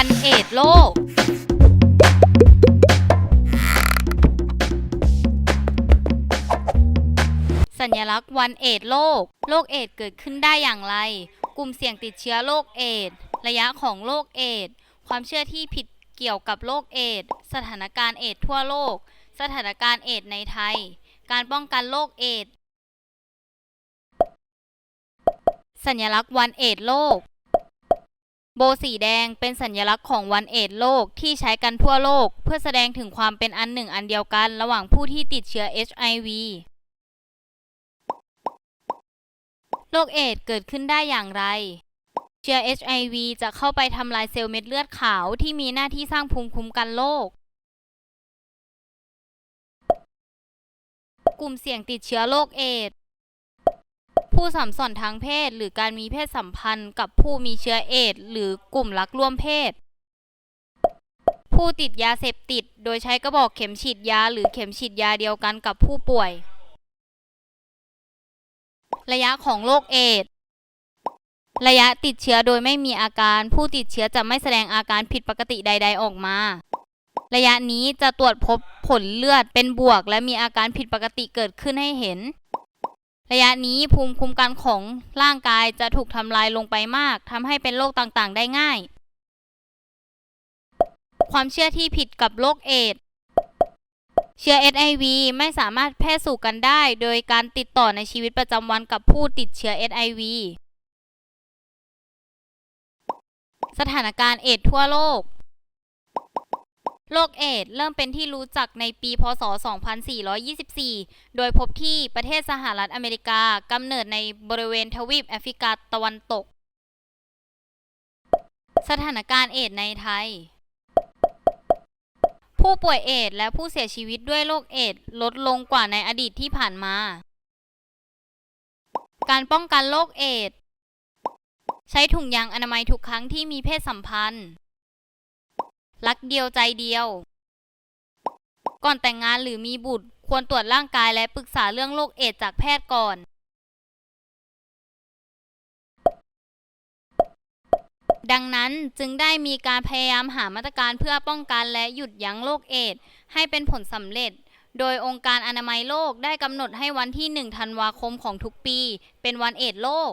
วันเอดส์โลก สัญลักษณ์วันเอดโลก โรคเอดเกิดขึ้นได้อย่างไร กลุ่มเสี่ยงติดเชื้อโรคเอด ระยะของโรคเอด ความเชื่อที่ผิดเกี่ยวกับโรคเอด สถานการณ์เอดทั่วโลก สถานการณ์เอดในไทย การป้องกันโรคเอด สัญลักษณ์วันเอดโลก โบสีแดงเป็นสัญลักษณ์ของวันเอดโลกที่ใช้กันทั่วโลก เพื่อแสดงถึงความเป็นอันหนึ่งอันเดียวกันระหว่างผู้ที่ติดเชื้อ HIV โรคเอดส์เกิดขึ้นได้อย่างไร เชื้อ HIV จะเข้าไปทำลายเซลล์เม็ดเลือดขาวที่มีหน้าที่สร้างภูมิคุ้มกันโรคกลุ่มเสี่ยงติดเชื้อโรคเอดส์ ผู้สัมสอนทางเพศ หรือการมีเพศสัมพันธ์กับผู้มีเชื้อเอดส์หรือกลุ่มรักร่วมเพศ ผู้ติดยาเสพติด โดยใช้กระบอกเข็มฉีดยา หรือเข็มฉีดยาเดียวกันกับผู้ป่วย ระยะของโรคเอดส์ระยะติดเชื้อโดยไม่มีอาการ ผู้ติดเชื้อจะไม่แสดงอาการผิดปกติใด ๆ ออกมา ระยะนี้จะตรวจพบผลเลือดเป็นบวก และมีอาการผิดปกติเกิดขึ้นให้เห็น ระยะนี้ภูมิคุ้มกันของร่างกายจะถูกทำลายลงไปมากทำให้เป็นโรคต่างๆ ได้ง่าย ความเชื่อที่ผิดกับโรคเอดส์เชื้อ HIV ไม่สามารถแพร่สู่กันได้ โดยการติดต่อในชีวิตประจำวันกับผู้ติดเชื้อ HIV สถานการณ์เอดส์ทั่วโลก โรคเอดส์เริ่มเป็นที่รู้จักในปีพศ 2424 โดยพบที่ประเทศสหรัฐอเมริกากำเนิดในบริเวณทวีปแอฟริกาตะวันตก สถานการณ์เอดส์ในไทย ผู้ป่วยเอดส์และผู้เสียชีวิตด้วยโรคเอดส์ลดลงกว่าในอดีตที่ผ่านมา การป้องกันโรคเอดส์ใช้ถุงยางอนามัยทุกครั้งที่มีเพศสัมพันธ์ รักเดียวใจเดียว ก่อนแต่งงานหรือมีบุตร ควรตรวจร่างกายและปรึกษาเรื่องโรคเอดส์จากแพทย์ก่อน ดังนั้นจึงได้มีการพยายามหามาตรการเพื่อป้องกันและหยุดยั้งโรคเอดส์ให้เป็นผลสำเร็จ โดยองค์การอนามัยโลกได้กำหนดให้วันที่ 1 ธันวาคมของทุกปี เป็นวันเอดส์โลก